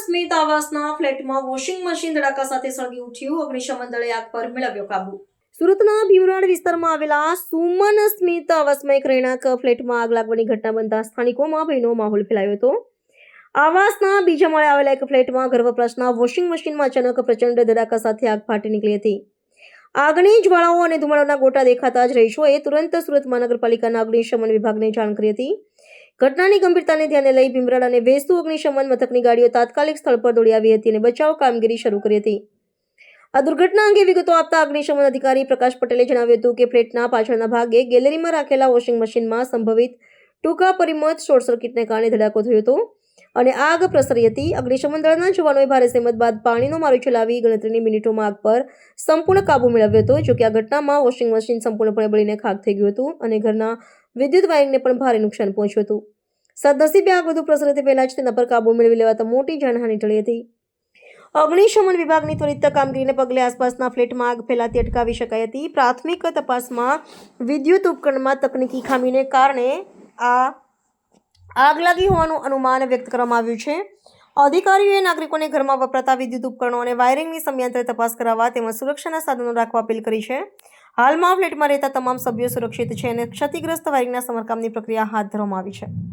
સ્મિત આવાસના ફ્લેટમાં washing machine ધડાકા સાથે સળગી ઉઠ્યું અગ્નિશમન દળે આગ પર મેળવ્યો કાબુ. સુરતના ભીમરાડ વિસ્તારમાં આવેલા સુમન સ્મિત આવાસમાં એક રહેણાંક ફ્લેટમાં આગ લાગવાની ઘટના બનતા સ્થાનિકોમાં ભયનો માહોલ ફેલાયો હતો. આવાસના બીજા માળે આવેલા એક ફ્લેટમાં ઘર વપરાશના વોશિંગ મશીનમાં અચાનક પ્રચંડ ધડાકા સાથે આગ ફાટી નીકળી હતી. આગની જ્વાળાઓ અને ધુમાડાના ગોટા દેખાતા જ રહીશોએ તુરંત સુરત મહાનગરપાલિકાના અગ્નિશમન વિભાગને જાણ કરી હતી. ઘટનાની ગંભીરતાને ધ્યાને લઈ ભીમરાડ અને વેસ્તુ અગ્નિશમન મથકની ગાડીઓ તાત્કાલિક સ્થળ પર દોડી આવી હતી અને બચાવ કામગીરી શરૂ કરી હતી. આ દુર્ઘટના અંગે વિગતો આપતા અગ્નિશમન અધિકારી પ્રકાશ પટેલે જણાવ્યું હતું કે ફ્લેટના પાછળના ભાગે ગેલેરીમાં રાખેલા વોશિંગ મશીનમાં સંભવિત ટૂંકા પરિમત શોર્ટ સર્કિટને કારણે ધડાકો થયો હતો અને આગ પ્રસરી હતી. અગ્નિશમન દળના જવાનોએ ભારે સહેમત બાદ પાણીનો મારો ચલાવી ગણતરીની મિનિટોમાં આગ પર સંપૂર્ણ કાબુ મેળવ્યો હતો, જોકે આ ઘટનામાં વોશિંગ મશીન સંપૂર્ણપણે બળીને ખાક થઈ ગયું હતું અને ઘરના વિદ્યુત વાયરિંગને પણ ભારે નુકસાન પહોંચ્યું હતું. સદનસીબે આગ વધુ પ્રસરે તે પહેલા જ તેના પર કાબુ મેળવી લેવાતા મોટી જાનહાનિ ટળી હતી. અગ્નિશમન વિભાગની ત્વરિત કામગીરીને પગલે આસપાસના ફ્લેટમાં આગ ફેલાતી અટકાવી શકાઈ હતી. પ્રાથમિક તપાસમાં વિદ્યુત ઉપકરણમાં તકનીકી ખામીને કારણે આ આગ લાગી હોવાનું અનુમાન વ્યક્ત કરવામાં આવ્યું છે. અધિકારીઓએ નાગરિકોને ઘરમાં વપરાતા વિદ્યુત ઉપકરણો અને વાયરિંગની સમયાંતરે તપાસ કરાવવા તેમજ સુરક્ષાના સાધનો રાખવા અપીલ કરી છે. હાલમાં ફ્લેટમાં રહેતા તમામ સભ્યો સુરક્ષિત છે અને ક્ષતિગ્રસ્ત વાયરિંગના સમારકામની પ્રક્રિયા હાથ ધરવામાં આવી છે.